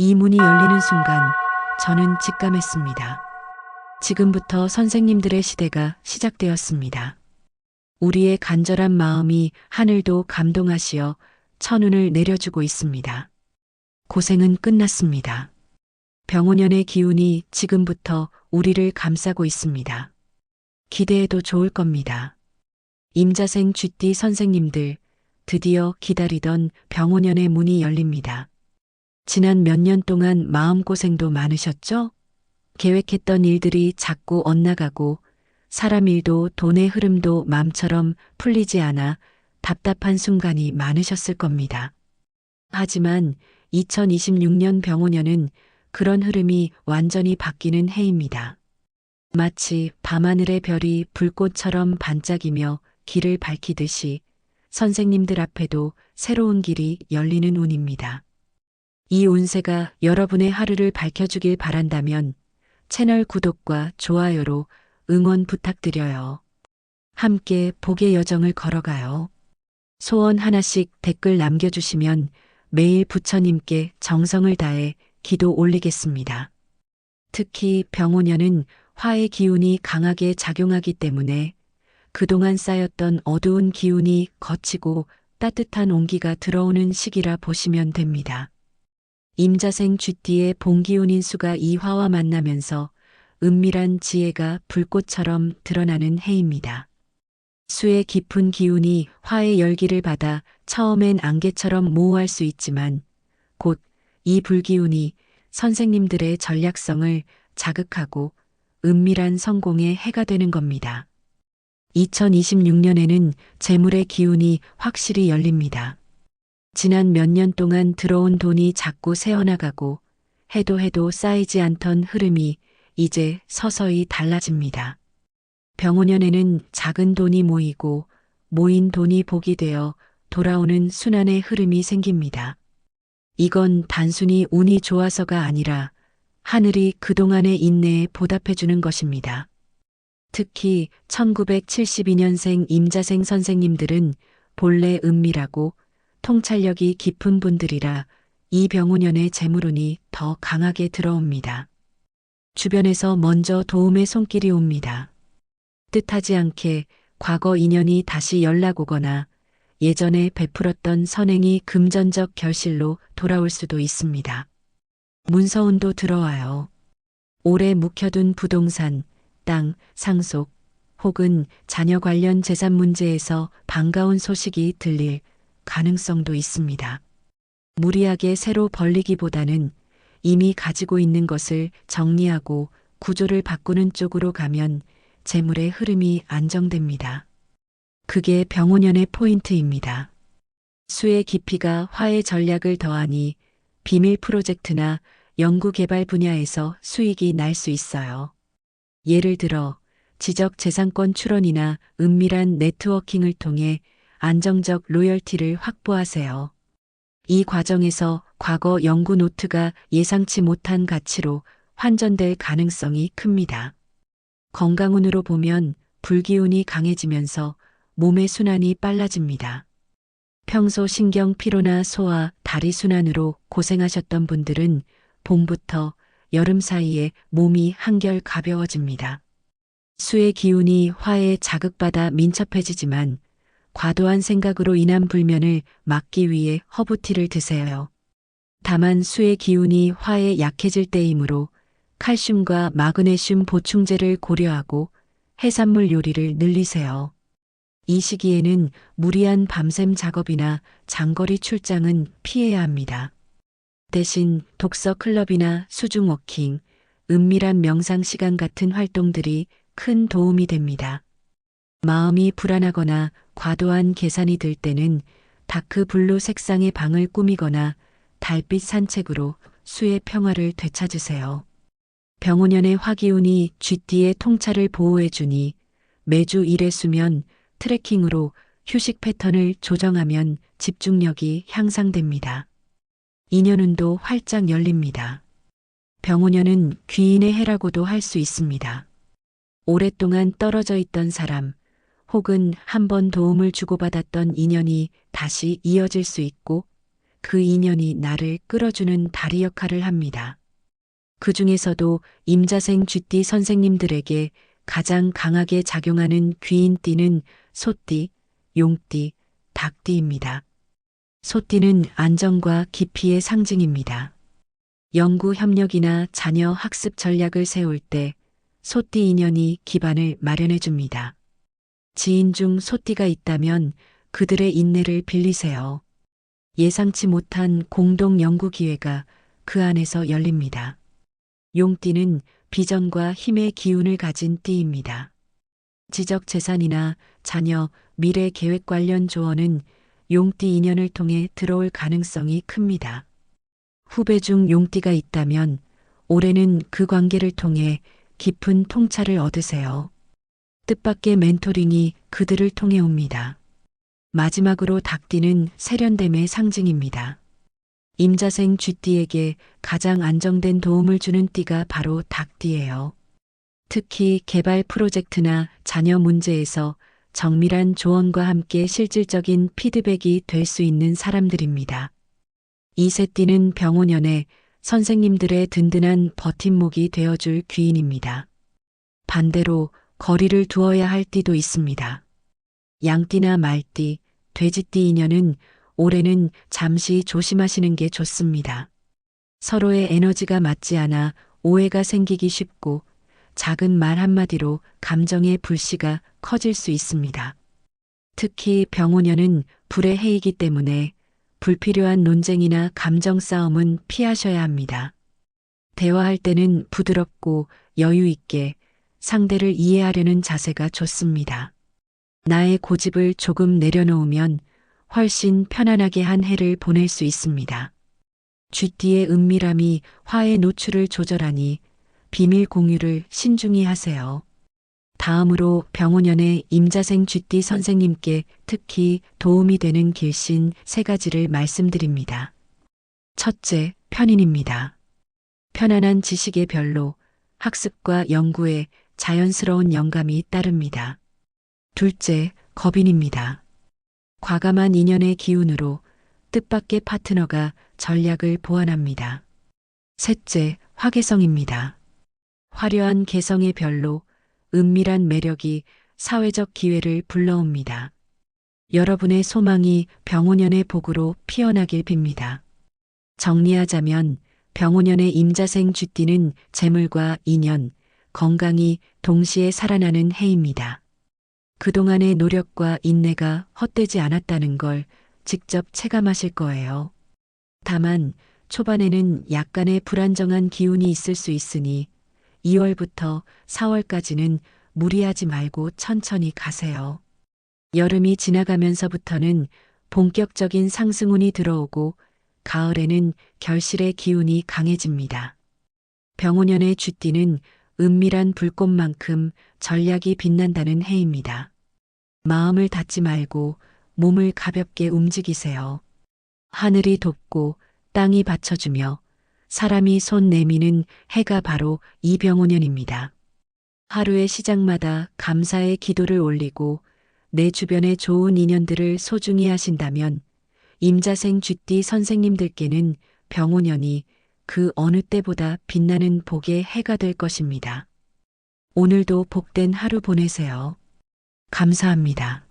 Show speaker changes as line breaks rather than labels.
이 문이 열리는 순간 저는 직감했습니다. 지금부터 선생님들의 시대가 시작되었습니다. 우리의 간절한 마음이 하늘도 감동하시어 천운을 내려주고 있습니다. 고생은 끝났습니다. 병원연의 기운이 지금부터 우리를 감싸고 있습니다. 기대해도 좋을 겁니다. 임자생 쥐띠 선생님들, 드디어 기다리던 병원연의 문이 열립니다. 지난 몇 년 동안 마음고생도 많으셨죠? 계획했던 일들이 자꾸 엇나가고 사람 일도 돈의 흐름도 마음처럼 풀리지 않아 답답한 순간이 많으셨을 겁니다. 하지만 2026년 병원년은 그런 흐름이 완전히 바뀌는 해입니다. 마치 밤하늘의 별이 불꽃처럼 반짝이며 길을 밝히듯이 선생님들 앞에도 새로운 길이 열리는 운입니다. 이 운세가 여러분의 하루를 밝혀주길 바란다면 채널 구독과 좋아요로 응원 부탁드려요. 함께 복의 여정을 걸어가요. 소원 하나씩 댓글 남겨주시면 매일 부처님께 정성을 다해 기도 올리겠습니다. 특히 병오년은 화의 기운이 강하게 작용하기 때문에 그동안 쌓였던 어두운 기운이 거치고 따뜻한 온기가 들어오는 시기라 보시면 됩니다. 임자생 쥐띠의 봉기운 인수가 이 화와 만나면서 은밀한 지혜가 불꽃처럼 드러나는 해입니다. 수의 깊은 기운이 화의 열기를 받아 처음엔 안개처럼 모호할 수 있지만 곧 이 불기운이 선생님들의 전략성을 자극하고 은밀한 성공의 해가 되는 겁니다. 2026년에는 재물의 기운이 확실히 열립니다. 지난 몇 년 동안 들어온 돈이 자꾸 새어나가고 해도 해도 쌓이지 않던 흐름이 이제 서서히 달라집니다. 병오년에는 작은 돈이 모이고 모인 돈이 복이 되어 돌아오는 순환의 흐름이 생깁니다. 이건 단순히 운이 좋아서가 아니라 하늘이 그동안의 인내에 보답해주는 것입니다. 특히 1972년생 임자생 선생님들은 본래 은밀하고 통찰력이 깊은 분들이라 이 병우년의 재물운이 더 강하게 들어옵니다. 주변에서 먼저 도움의 손길이 옵니다. 뜻하지 않게 과거 인연이 다시 연락 오거나 예전에 베풀었던 선행이 금전적 결실로 돌아올 수도 있습니다. 문서운도 들어와요. 오래 묵혀둔 부동산, 땅, 상속, 혹은 자녀 관련 재산 문제에서 반가운 소식이 들릴 가능성도 있습니다. 무리하게 새로 벌리기보다는 이미 가지고 있는 것을 정리하고 구조를 바꾸는 쪽으로 가면 재물의 흐름이 안정됩니다. 그게 병오년의 포인트입니다. 수의 깊이가 화의 전략을 더하니 비밀 프로젝트나 연구개발 분야에서 수익이 날 수 있어요. 예를 들어 지적 재산권 출원이나 은밀한 네트워킹을 통해 안정적 로열티를 확보하세요. 이 과정에서 과거 연구 노트가 예상치 못한 가치로 환전될 가능성이 큽니다. 건강운으로 보면 불기운이 강해지면서 몸의 순환이 빨라집니다. 평소 신경 피로나 소화, 다리 순환으로 고생하셨던 분들은 봄부터 여름 사이에 몸이 한결 가벼워집니다. 수의 기운이 화에 자극받아 민첩해지지만 과도한 생각으로 인한 불면을 막기 위해 허브티를 드세요. 다만 수의 기운이 화에 약해질 때이므로 칼슘과 마그네슘 보충제를 고려하고 해산물 요리를 늘리세요. 이 시기에는 무리한 밤샘 작업이나 장거리 출장은 피해야 합니다. 대신 독서 클럽이나 수중 워킹, 은밀한 명상 시간 같은 활동들이 큰 도움이 됩니다. 마음이 불안하거나 과도한 계산이 들 때는 다크 블루 색상의 방을 꾸미거나 달빛 산책으로 수의 평화를 되찾으세요. 병오년의 화기운이 쥐띠의 통찰을 보호해주니 매주 일에 수면, 트레킹으로 휴식 패턴을 조정하면 집중력이 향상됩니다. 인연운도 활짝 열립니다. 병오년은 귀인의 해라고도 할 수 있습니다. 오랫동안 떨어져 있던 사람, 혹은 한 번 도움을 주고받았던 인연이 다시 이어질 수 있고, 그 인연이 나를 끌어주는 다리 역할을 합니다. 그 중에서도 임자생 쥐띠 선생님들에게 가장 강하게 작용하는 귀인띠는 소띠, 용띠, 닭띠입니다. 소띠는 안정과 깊이의 상징입니다. 연구 협력이나 자녀 학습 전략을 세울 때 소띠 인연이 기반을 마련해 줍니다. 지인 중 소띠가 있다면 그들의 인내를 빌리세요. 예상치 못한 공동 연구 기회가 그 안에서 열립니다. 용띠는 비전과 힘의 기운을 가진 띠입니다. 지적 재산이나 자녀, 미래 계획 관련 조언은 용띠 인연을 통해 들어올 가능성이 큽니다. 후배 중 용띠가 있다면 올해는 그 관계를 통해 깊은 통찰을 얻으세요. 뜻밖의 멘토링이 그들을 통해 옵니다. 마지막으로 닭띠는 세련됨의 상징입니다. 임자생 쥐띠에게 가장 안정된 도움을 주는 띠가 바로 닭띠예요. 특히 개발 프로젝트나 자녀 문제에서 정밀한 조언과 함께 실질적인 피드백이 될 수 있는 사람들입니다. 이세띠는 병원연에 선생님들의 든든한 버팀목이 되어줄 귀인입니다. 반대로 거리를 두어야 할 띠도 있습니다. 양띠나 말띠, 돼지띠 인연은 올해는 잠시 조심하시는 게 좋습니다. 서로의 에너지가 맞지 않아 오해가 생기기 쉽고 작은 말 한마디로 감정의 불씨가 커질 수 있습니다. 특히 병원연은 불의 해이기 때문에 불필요한 논쟁이나 감정 싸움은 피하셔야 합니다. 대화할 때는 부드럽고 여유 있게 상대를 이해하려는 자세가 좋습니다. 나의 고집을 조금 내려놓으면 훨씬 편안하게 한 해를 보낼 수 있습니다. 쥐띠의 은밀함이 화의 노출을 조절하니 비밀 공유를 신중히 하세요. 다음으로 병원연의 임자생 쥐띠 선생님께 특히 도움이 되는 길신 세 가지를 말씀드립니다. 첫째, 편인입니다. 편안한 지식의 별로 학습과 연구에 자연스러운 영감이 따릅니다. 둘째, 겁인입니다. 과감한 인연의 기운으로 뜻밖의 파트너가 전략을 보완합니다. 셋째, 화개성입니다. 화려한 개성의 별로 은밀한 매력이 사회적 기회를 불러옵니다. 여러분의 소망이 병원연의 복으로 피어나길 빕니다. 정리하자면 병원연의 임자생 쥐띠는 재물과 인연, 건강이 동시에 살아나는 해입니다. 그동안의 노력과 인내가 헛되지 않았다는 걸 직접 체감하실 거예요. 다만 초반에는 약간의 불안정한 기운이 있을 수 있으니 2월부터 4월까지는 무리하지 말고 천천히 가세요. 여름이 지나가면서부터는 본격적인 상승운이 들어오고 가을에는 결실의 기운이 강해집니다. 병원연의 쥐띠는 은밀한 불꽃만큼 전략이 빛난다는 해입니다. 마음을 닫지 말고 몸을 가볍게 움직이세요. 하늘이 돕고 땅이 받쳐주며 사람이 손 내미는 해가 바로 이병호년입니다. 하루의 시작마다 감사의 기도를 올리고 내 주변의 좋은 인연들을 소중히 하신다면 임자생 쥐띠 선생님들께는 병호년이 그 어느 때보다 빛나는 복의 해가 될 것입니다. 오늘도 복된 하루 보내세요. 감사합니다.